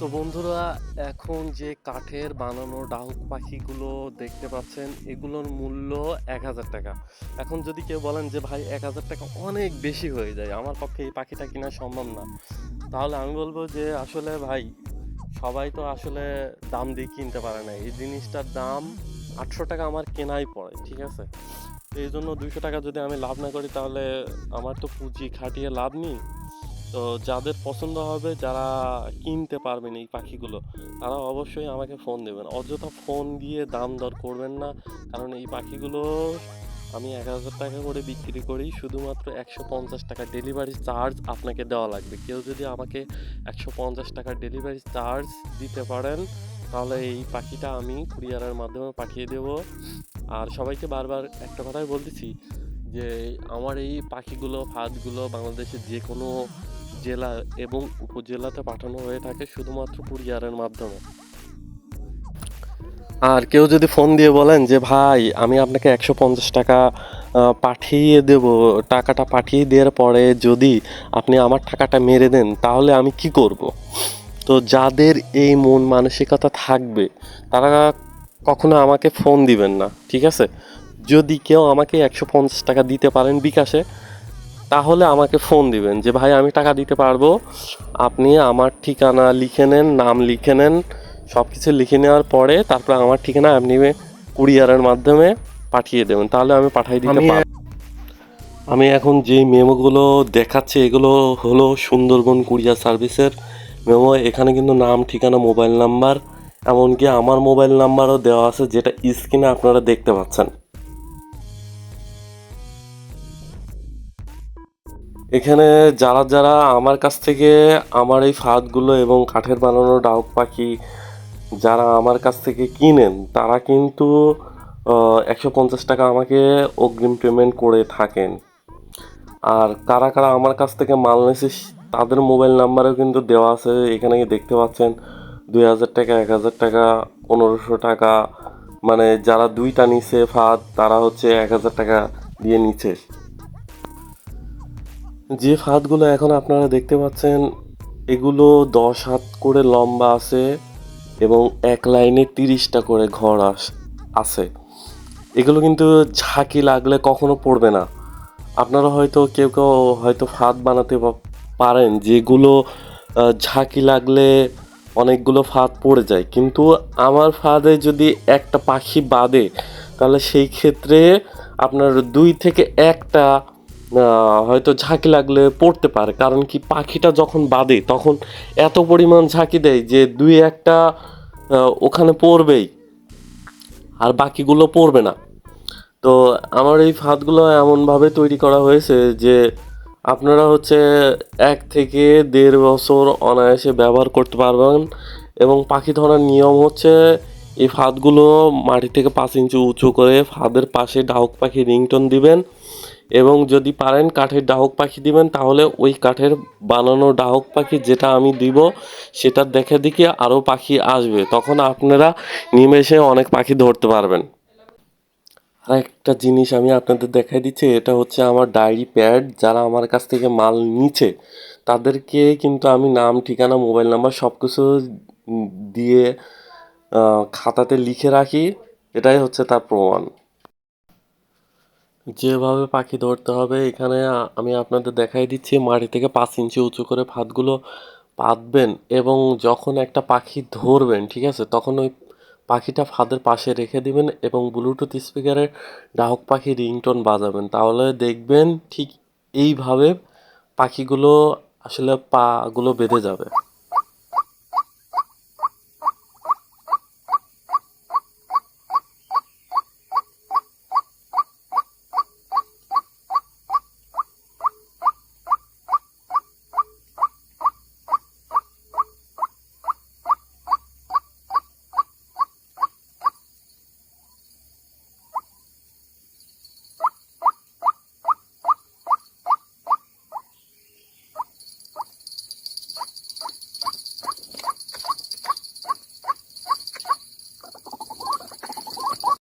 তো বন্ধুরা, এখন যে কাঠের বানানো ডাহুক পাখিগুলো দেখতে পাচ্ছেন, এগুলোর মূল্য এক হাজার টাকা। এখন যদি কেউ বলেন যে, ভাই, এক হাজার টাকা অনেক বেশি হয়ে যায়, আমার পক্ষে এই পাখিটা কেনা সম্ভব না। তাহলে আমি বলব যে, আসলে ভাই, সবাই তো আসলে দাম দিয়ে কিনতে পারে না। এই জিনিসটার দাম আটশো টাকা আমার কেনাই পড়ে, ঠিক আছে? এই জন্য দুইশো টাকা যদি আমি লাভ না করি, তাহলে আমার তো পুঁজি খাটিয়ে লাভ নেই। তো যাদের পছন্দ হবে, যারা কিনতে পারবেন এই পাখিগুলো, তারা অবশ্যই আমাকে ফোন দেবেন। অযথা ফোন দিয়ে দাম দর করবেন না, কারণ এই পাখিগুলো আমি এক হাজার টাকা করে বিক্রি করি, শুধুমাত্র একশো পঞ্চাশ টাকা ডেলিভারি চার্জ আপনাকে দেওয়া লাগবে। কেউ যদি আমাকে একশো পঞ্চাশ টাকা ডেলিভারি চার্জ দিতে পারেন, তাহলে এই পাখিটা আমি কুরিয়ারের মাধ্যমে পাঠিয়ে দেব। আর সবাইকে বারবার একটা কথাই বলতেছি যে, আমার এই পাখিগুলো, ফাঁদগুলো বাংলাদেশের যে কোনো জেলা এবং উপজেলাতে পাঠানো হয়ে থাকে শুধুমাত্র কুরিয়ারের মাধ্যমে। আর কেউ যদি ফোন দিয়ে বলেন যে, ভাই, আমি আপনাকে একশো পঞ্চাশ টাকা পাঠিয়ে দেব। টাকাটা পাঠিয়ে দেওয়ার পরে যদি আপনি আমার টাকাটা মেরে দেন, তাহলে আমি কি করব? তো যাদের এই মন মানসিকতা থাকবে, তারা কখনো আমাকে ফোন দিবেন না, ঠিক আছে? যদি কেউ আমাকে একশো পঞ্চাশ টাকা দিতে পারেন বিকাশে তাহলে আমাকে ফোন দিবেন যে ভাই আমি টাকা দিতে পারব। আপনি আমার ঠিকানা লিখে নেন নাম লিখে নেন সব কিছু লিখে নেওয়ার পরে তারপরে আমার ঠিকানা আপনি কুরিয়ারের মাধ্যমে পাঠিয়ে দেবেন। তাহলে আমি পাঠিয়ে দিতে পারব। আমি এখন যে মেমোগুলো দেখাচ্ছি এগুলো হলো সুন্দরবন কুরিয়ার সার্ভিসের মেমো। এখানে কিন্তু নাম ঠিকানা মোবাইল নাম্বার এমনকি আমার মোবাইল নাম্বারও দেওয়া আছে যেটা স্ক্রিনে আপনারা দেখতে পাচ্ছেন। এখানে যারা যারা আমার কাছ থেকে আমার এই ফাঁদগুলো এবং কাঠের বানানো ডাউক পাখি যারা আমার কাছ থেকে কিনেন, তারা কিন্তু একশো পঞ্চাশ টাকা আমাকে অগ্রিম পেমেন্ট করে থাকেন। আর কারা কারা আমার কাছ থেকে মাল নিয়েছে, তাদের মোবাইল নাম্বারও কিন্তু দেওয়া আছে। এখানে দেখতে পাচ্ছেন, দুই হাজার টাকা, এক হাজার টাকা, পনেরোশো টাকা। মানে যারা দুইটা নিছে ফাঁদ, তারা হচ্ছে এক হাজার টাকা দিয়ে নিচ্ছে। যে ফাঁদগুলো এখন আপনারা দেখতে পাচ্ছেন, এগুলো দশ হাত করে লম্বা আছে এবং এক লাইনে তিরিশটা করে ঘর আস, আছে। এগুলো কিন্তু ঝাঁকি লাগলে কখনো পড়বে না। আপনারা হয়তো কেউ কেউ হয়তো ফাঁদ বানাতে পারেন, যেগুলো ঝাঁকি লাগলে অনেকগুলো ফাঁদ পড়ে যায়। কিন্তু আমার ফাঁদে যদি একটা পাখি বাদে তাহলে সেই ক্ষেত্রে আপনার দুই থেকে একটা হয়তো ঝাঁকি লাগলে পড়তে পারে। কারণ কি পাখিটা যখন বাদে, তখন এত পরিমাণ ঝাঁকি দেয় যে দুই একটা ওখানে পড়বেই, আর বাকিগুলো পড়বে না। তো আমার এই ফাঁদগুলো এমনভাবে তৈরি করা হয়েছে যে আপনারা হচ্ছে এক থেকে দেড় বছর অনায়াসে ব্যবহার করতে পারবেন এবং পাখি ধরার নিয়ম হচ্ছে এই ফাঁদগুলো মাটি থেকে পাঁচ ইঞ্চি উঁচু করে ফাঁদের পাশে ডাউক পাখি রিংটন দিবেন। এবং যদি পারেন কাঠের ডাহক পাখি দিবেন, তাহলে ওই কাঠের বানানো ডাহক পাখি যেটা আমি দিব, সেটা দেখে দেখে আরও পাখি আসবে। তখন আপনারা নিমেষে অনেক পাখি ধরতে পারবেন। আর একটা জিনিস আমি আপনাদের দেখাই দিচ্ছি, এটা হচ্ছে আমার ডায়েরি প্যাড। যারা আমার কাছ থেকে মাল নিচ্ছে, তাদেরকে কিন্তু আমি নাম, ঠিকানা, মোবাইল নাম্বার সব কিছু দিয়ে খাতাতে লিখে রাখি। এটাই হচ্ছে তার প্রমাণ। যেভাবে পাখি ধরতে হবে, এখানে আমি আপনাদের দেখাই দিচ্ছি, মাটি থেকে পাঁচ ইঞ্চি উঁচু করে ফাঁদগুলো পাতবেন এবং যখন একটা পাখি ধরবেন, ঠিক আছে, তখন ওই পাখিটা ফাঁদের পাশে রেখে দিবেন এবং ব্লুটুথ স্পিকারে ডাহক পাখি রিংটোন বাজাবেন। তাহলে দেখবেন ঠিক এইভাবে পাখিগুলো আসলে পাগুলো বেঁধে যাবে।